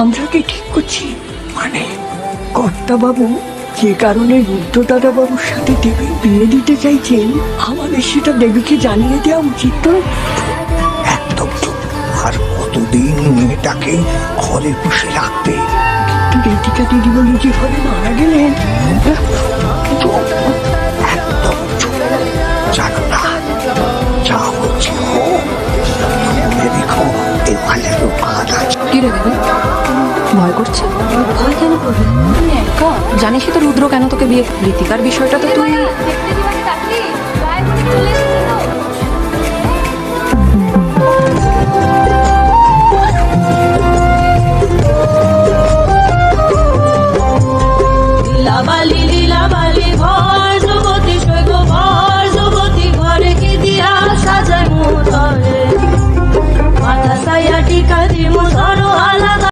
আমরা কি ঠিক করছি। মানে কর্তা বাবু যে কারণে রুদ্র দাদা বাবুর সাথে দেবী বিয়ে দিতে চাইছেন আমাদের সেটা দেবীকে জানিয়ে দেওয়া উচিত তো একদম আর কতদিন মেয়েটাকে ঘরে বসে রাখবে? কিন্তু রেতিকা দিদি বলে যে ঘরে মারা গেলেন। কিরে ভয় করছে ভয় কেন করবে একা জানিসই তো রুদ্র কেন তোকে বিয়ে ঋতিকার বিষয়টা তো তুই লাবালি লাবালি ভয়